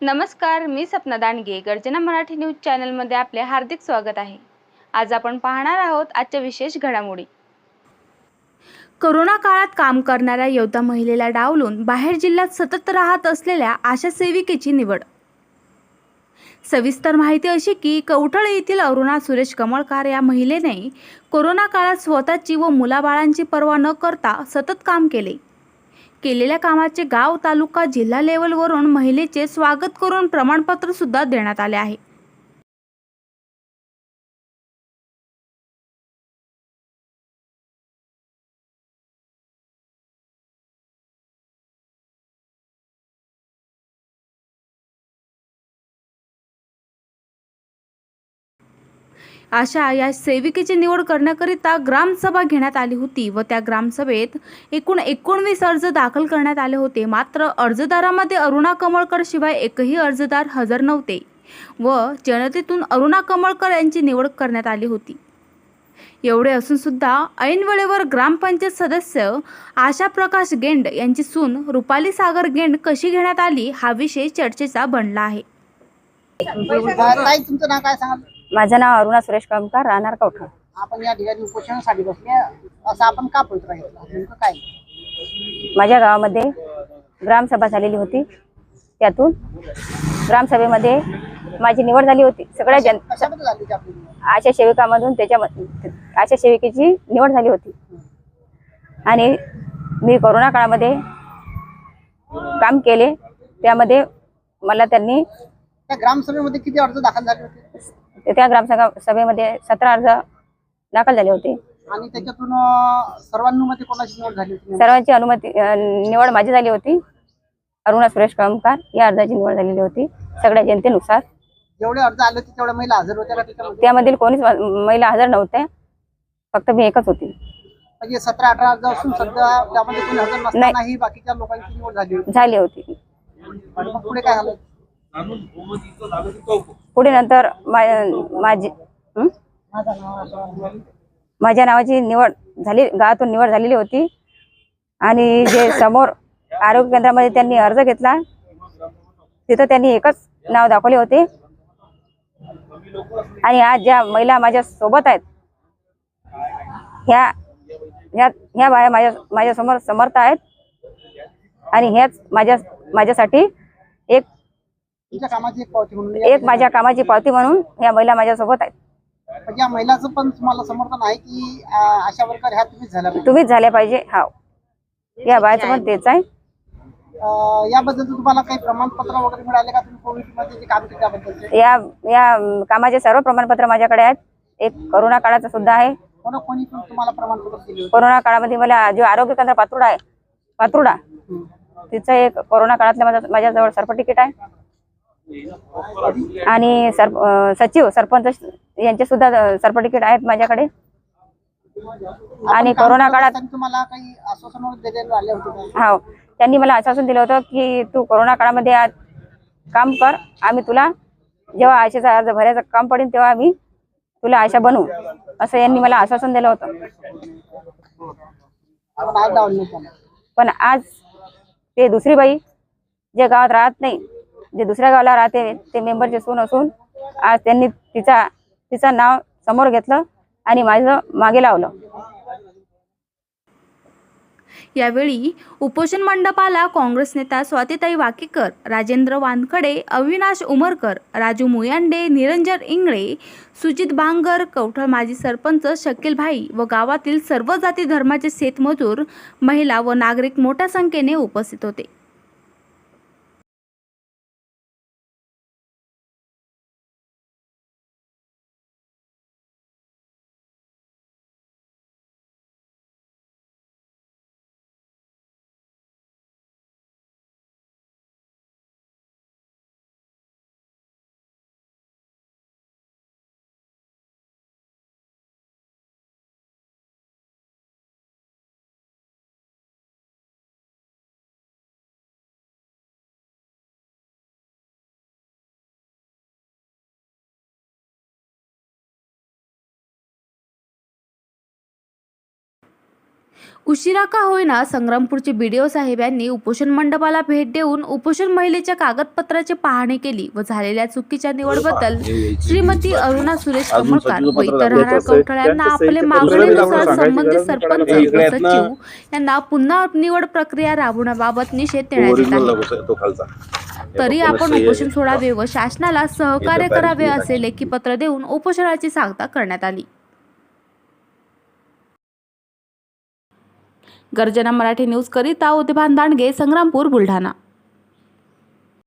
नमस्कार मी सपना दांडगे गर्जना मराठी न्यूज चॅनलमध्ये आपले हार्दिक स्वागत आहे. आज आपण पाहणार आहोत आजच्या विशेष घडामोडी. करोना काळात काम करणाऱ्या योद्धा महिलेला डावलून बाहेर जिल्ह्यात सतत राहत असलेल्या आशा सेविकेची निवड. सविस्तर माहिती अशी की कवठळ येथील अरुणा सुरेश कमळकार या महिलेने कोरोना काळात स्वतःची व मुलाबाळांची पर्वा न करता सतत काम केले. केलेल्या कामाचे गाव तालुका जिल्हा लेवलवरून महिलेचे स्वागत करून प्रमाणपत्र सुद्धा देण्यात आले आहे. अशा या सेविकेची निवड करण्याकरिता ग्रामसभा घेण्यात आली होती व त्या ग्रामसभेत एकूण एकोणवीस अर्ज दाखल करण्यात आले होते. मात्र अर्जदारामध्ये अरुणा कमळकर शिवाय एकही अर्जदार हजर नव्हते व जनतेतून अरुणा कमळकर यांची निवड करण्यात आली होती. एवढे असून सुद्धा ऐन वेळेवर ग्रामपंचायत सदस्य आशा प्रकाश गेंड यांची सून रुपाली सागर गेंड कशी घेण्यात आली हा विषय चर्चेचा बनला आहे. तुमचं नाव काय सांगाल माझं नाव अरुणा सुरेश कमकार राहणार कवठा. आपण या ठिकाणी उपोषणासाठी बसले असं आपण का पवित्र नेमकं काय? माझ्या गावामध्ये ग्रामसभा झालेली होती. त्यातून ग्रामसभेमध्ये माझी निवड झाली होती. सगळ्या जन कशाबद्दल झाली होती आपली निवड? आशा सेविकामधून त्याच्या आशा सेविकेची निवड झाली होती. आणि मी कोरोना काळामध्ये काम केले. त्यामध्ये मला त्यांनी त्या ग्रामसभेमध्ये किती अर्ज दाखल झाले होते? त्या ग्रामसभा सभेमध्ये सतरा अर्ज दाखल झाले होते. आणि त्याच्यातून सर्वांनुमते कोणाची निवड झाली होती सर्वांची अनुमती निवड माझी झाली होती. अरुणा सुरेश कळमकार या अर्जाची निवड झालेली होती सगळ्या जनतेनुसार. जेवढे अर्ज आले होते तेवढ्या महिला हजर होत्या का त्याच्यामध्ये? त्यामधील कोणीच महिला हजर नव्हत्या. फक्त मी एकच होती. म्हणजे सतरा अठरा अर्ज असून सध्या त्यामध्ये कोणी हजर नसतानाही बाकीच्या लोकांची निवड झाली होती. झाली होती. आणि मग पुढे काय झालं? पुढे नंतर माझी? माझ्या नावाची निवड झाली गावातून निवड झालेली होती. आणि जे समोर आरोग्य केंद्रामध्ये त्यांनी अर्ज घेतला तिथं त्यांनी एकच नाव दाखवले होते. आणि आज ज्या महिला माझ्या सोबत आहेत ह्या ह्या ह्या बाया माझ्या माझ्यासमोर समर्थ आहेत. आणि ह्याच माझ्या माझ्यासाठी एक तुमच्या कामाची एक पावती म्हणून एक माझ्या कामाची पावती म्हणून ह्या महिला माझ्यासोबत आहेत. म्हणजे या महिलाचं पण तुम्हाला समर्थन आहे की अं, आशा वर्कर ह्या तुम्हीच झाल्या पाहिजे. तुम्हीच झाल्या पाहिजे हा. या बायाचं पण तेच आहे. अं, याबद्दल तुम्हाला काही प्रमाणपत्र वगैरे मिळाले का तुम्ही कोविडमध्ये जे काम केले त्याबद्दलचे? या या अं, कामाचे सर्व प्रमाणपत्र माझ्याकडे आहेत. एक करोना काळाचं सुद्धा आहे. कोणा कोणी पण तुम्हाला प्रमाणपत्र दिले होते? कोरोना काळामध्ये मला जो आरोग्य केंद्र पात्रुडा आहे पात्रुडा तिचं एक कोरोना काळातलं माझ्या माझ्याजवळ सर्टिफिकेट आहे. आणि सर सचिव सरपंच यांचे सुद्धा सर्टिफिकेट आहेत माझ्याकडे आणि कोरोना काळात तुम्हाला काही आश्वासन का? हा त्यांनी मला आश्वासन दिलं होतं की तू कोरोना काळामध्ये आज काम कर आम्ही तुला जेव्हा आशेचा अर्ज भरायचं काम पडेल तेव्हा आम्ही तुला आशा बनवू असं यांनी मला आश्वासन दिलं होतं. पण आज ते दुसरी बाई जे गावात राहत नाही जे दुसऱ्या गावाला राहते ते मेंबरचे सून असून आज त्यांनी तिचा तिचं नाव समोर घेतलं आणि माझं मागे लावलं. यावेळी उपोषण मंडपाला काँग्रेस नेता स्वातीताई वाकेकर राजेंद्र वानखडे अविनाश उमरकर राजू मुयांडे निरंजन इंगळे सुजित बांगर कवठळ माजी सरपंच शकील भाई व गावातील सर्व जाती धर्माचे शेतमजूर महिला व नागरिक मोठ्या संख्येने उपस्थित होते. उशिरा का होईना संग्रामपूरचे बीडीओ साहेब यांनी उपोषण मंडपाला भेट देऊन उपोषण महिलेच्या कागदपत्राची पाहणी केली व झालेल्या चुकीच्या निवडबद्दल श्रीमती अरुणा सुरेश कमळकार व इतर राहणार. कवठळ्यांना त्यांचं आपले मागणीनुसार संबंधित सरपंच. व सचिव यांना पुन्हा निवड प्रक्रिया राबवण्याबाबत निषेध देण्यात येत आहे तरी आपण. उपोषण सोडावे व शासनाला सहकार्य करावे असे लेखी पत्र देऊन उपोषणाची सांगता करण्यात आली गर्जना मराठी न्यूज करिता उद्यभान दांडगे संग्रामपूर बुलढाणा.